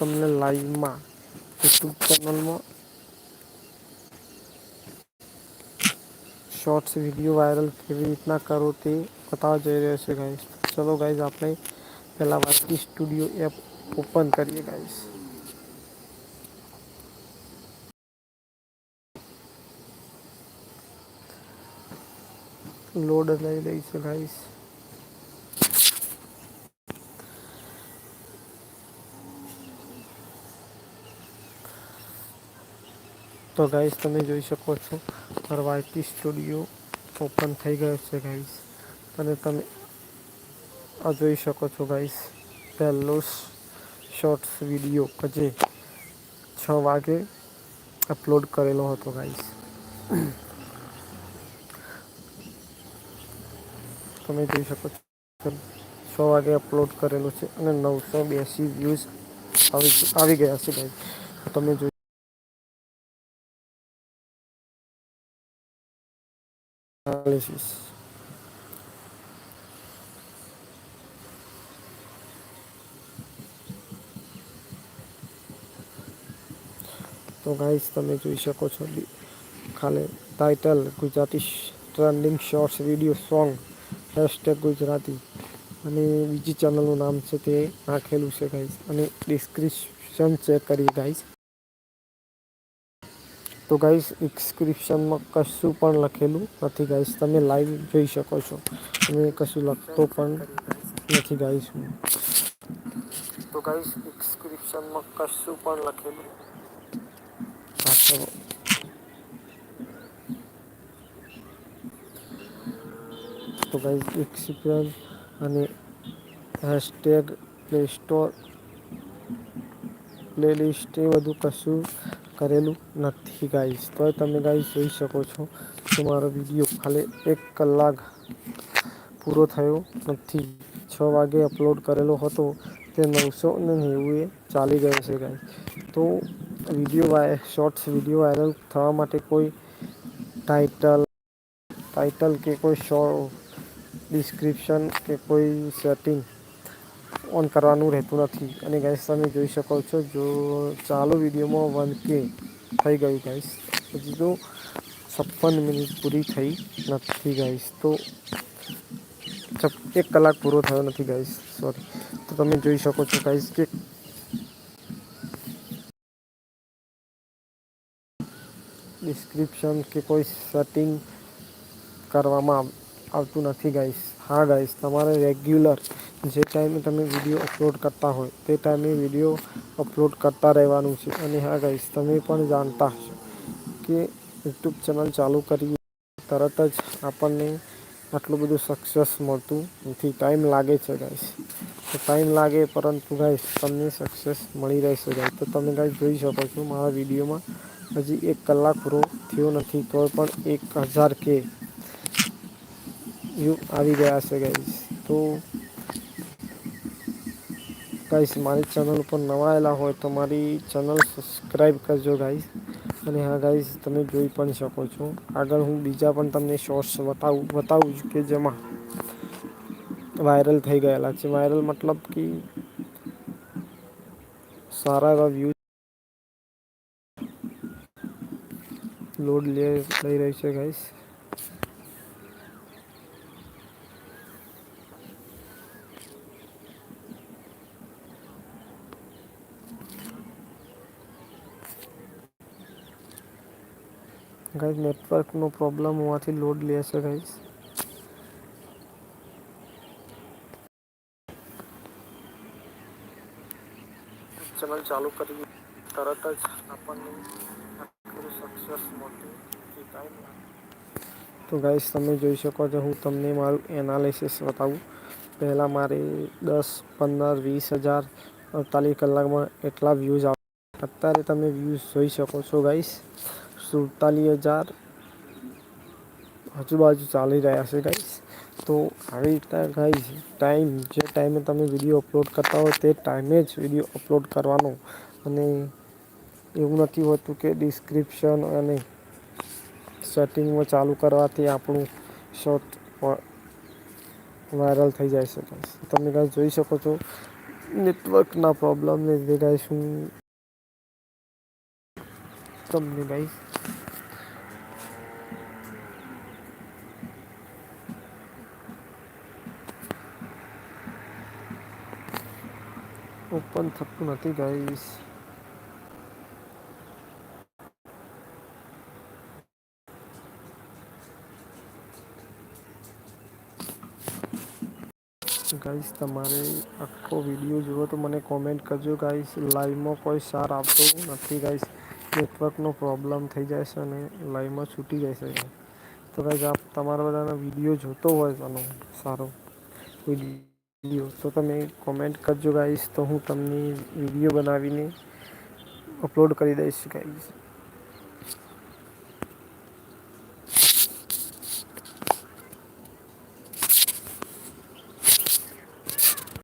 તમને લાઈવમાં યુટ્યુબ ચેનલમાં શોર્ટ્સ વીડિયો વાયરલ કેવી રીતના કરો તે બતાવવા જઈ રહ્યો છે ગાઈસ ચલો ગાઈઝ આપણે પહેલાં વાકી સ્ટુડિયો એપ ઓપન કરીએ ગાઈસ લોડ લઈ લઈ છે ગાઈસ તો ગાઈસ તમે જોઈ શકો છો, મારો વાયટી સ્ટુડિયો ઓપન થઈ ગયો છે ગાઈસ અને તમે આ જોઈ શકો છો ગાઈસ પહેલો શોર્ટ્સ વીડિયો કે જે છ વાગે અપલોડ કરેલો હતો ગાઈસ તમે જોઈ શકો છો છ વાગે અપલોડ કરેલો છે અને નવસો બ્યાસી વ્યૂઝ આવી આવી ગયા છે ગાઈસ તમે જોઈ એનાલિસિસ તો ગાઈસ તમે જોઈ શકો છો ખાલી title Gujarati trending shorts video song hashtag Gujarati. અને બીજી ચેનલનું નામ છે તે નાખેલું છે ગાઈસ અને ડિસ્ક્રિપ્શન ચેક કરી ગાઈસ તો ગાઈસ ડિસ્ક્રિપ્શનમાં કશું પણ લખેલું નથી ગાઈસ તમે લાઈવ જોઈ શકો છો. તમે કશું લખતો પણ નથી ગાઈસ હું તો ગાઈસ ડિસ્ક્રિપ્શનમાં કશું પણ લખેલું તો ગાઈસ ડિસ્ક્રિપ્શન અને હેશટેગ પ્લે સ્ટોર પ્લેલિસ્ટ એ બધું કશું કરેલું નથી ગાઈસ તો તમે ગાઈસ જોઈ શકો છો કે મારો વીડિયો ખાલી એક કલાક પૂરો થયો નથી. છ વાગે અપલોડ કરેલો હતો. તે નવસો ને નેવું એ ચાલી ગયો છે ગાઈસ તો વીડિયો શોર્ટ્સ વીડિયો વાયરલ થવા માટે કોઈ ટાઇટલ ટાઇટલ કે કોઈ શો ડિસ્ક્રિપ્શન કે કોઈ સેટિંગ ઓન કરવાનું રહેતું નથી. અને ગાઈસ તમે જોઈ શકો છો જો ચાલુ વિડીયોમાં વન કે થઈ ગયું ગાઈસ હજી તો છપ્પન મિનિટ પૂરી થઈ નથી ગાઈસ તો એક કલાક પૂરો થયો નથી ગાઈસ સોરી તો તમે જોઈ શકો છો ગાઈસ કે ડિસ્ક્રિપ્શન કે કોઈ સેટિંગ કરવામાં આવતું નથી ગાઈસ હા ગાઈસ તમારે રેગ્યુલર જે ટાઈમે તમે વીડિયો અપલોડ કરતા હોય, તે ટાઈમે વીડિયો અપલોડ કરતા રહેવાનું છે. અને હા ગાઈસ તમે પણ જાણતા હશો કે યુટ્યુબ ચેનલ ચાલુ કરી તરત જ આપણને આટલું બધું સક્સેસ મળતું નથી. ટાઈમ લાગે છે ગાઈસ તો ટાઈમ લાગે, પરંતુ ગાઈસ તમને સક્સેસ મળી રહેશે ગાઈસ તો તમે ગાઈસ જોઈ શકો છો, મારા વિડીયોમાં હજી એક કલાક પૂરો થયો નથી તો પણ એક હજાર કે વ્યૂ આવી ગયા છે ગાઈસ તો ગાઈસ મારી ચેનલ ઉપર નવા આવેલા હોય તો મારી ચેનલ સબસ્ક્રાઈબ કરજો ગાઈસ અને હા ગાઈસ તમે જોઈ પણ શકો છો. આગળ હું બીજા પણ તમને શોર્ટ્સ બતાવું બતાવું છું કે જેમાં વાયરલ થઈ ગયેલા છે. વાયરલ મતલબ કે સારા એવા વ્યૂ લોડ લઈ રહી છે ગાઈસ ગાઈસ નેટવર્કનો પ્રોબ્લેમ હોવાથી લોડ લે છે ગાઈસ ચેનલ ચાલુ કરી તરત જ આપણને સક્સેસ મળતું તો ગાઈસ તમે જોઈ શકો છો હું તમને મારું એનાલિસિસ બતાવું. પહેલાં મારે દસ પંદર વીસ હજાર અડતાલીસ કલાકમાં એટલા વ્યૂઝ આવ અત્યારે તમે વ્યૂઝ જોઈ શકો છો ગાઈસ સુડતાલીસ હજાર આજુબાજુ ચાલી રહ્યા છે ગાઈસ તો આવી રીતના ગાઈસ ટાઈમ જે ટાઈમે તમે વીડિયો અપલોડ કરતા હોય તે ટાઈમે જ વીડિયો અપલોડ કરવાનો. અને એવું નથી હોતું કે ડિસ્ક્રિપ્શન અને સેટિંગમાં ચાલુ કરવાથી આપણું શોર્ટ વાયરલ થઈ જાય છે ગાઈસ તમે ગાઈસ જોઈ શકો છો નેટવર્કના પ્રોબ્લેમને લીધે ગાઈસ હું તમને ગાઈસ ઓપન થતું નથી ગાઈસ ગાઈસ તમારે આખો વીડિયો જુઓ તો મને કોમેન્ટ કરજો ગાઈસ લાઈવમાં કોઈ સાર આવતો નથી ગાઈસ નેટવર્કનો પ્રોબ્લેમ થઈ જાય છે અને લાઈવમાં છૂટી જાય છે તો ગાઈસ આપ તમારા બધાનો વીડિયો જોતો હોય આનો સારો વીડિયો તો તમે કોમેન્ટ કરજો ગાઈશ તો હું તમને વીડિયો બનાવીને અપલોડ કરી દઈશ ગાઈસ